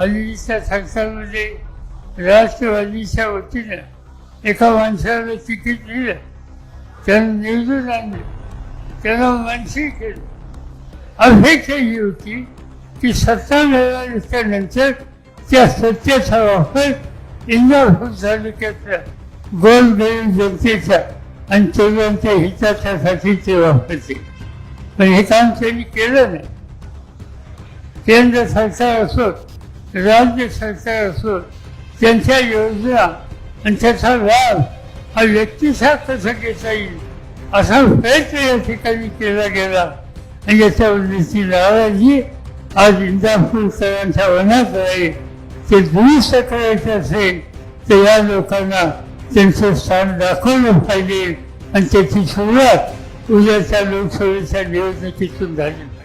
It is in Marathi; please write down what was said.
हल्लीच्या सरकारमध्ये राष्ट्रवादीच्या वतीनं एका माणसाला तिकीट दिलं. त्यानं निवडून आणलं. त्यानं मानसिक केलं. अपेक्षा ही होती की सत्ता मिळाल्यानंतर त्या सत्तेचा वापर इंदापूर तालुक्यातल्या गोरगरीब जनतेचा आणि तरुणांच्या हिताच्यासाठी ते वापरते. पण हे काम त्यांनी केलं नाही. केंद्र सरकार असो राज्य सरकार असो त्यांच्या योजना आणि त्याचा लाभ हा व्यक्तीचा कसा घेता येईल असा प्रयत्न या ठिकाणी केला गेला. आणि याच्यावरची नाराजी आज इंदापूरकरांच्या मनात आहे. ते दुरुस्त करायचे असेल तर या लोकांना त्यांचं स्थान दाखवलं पाहिजे. आणि त्याची सुरुवात उद्याच्या लोकसभेच्या निवडणुकीतून झाली.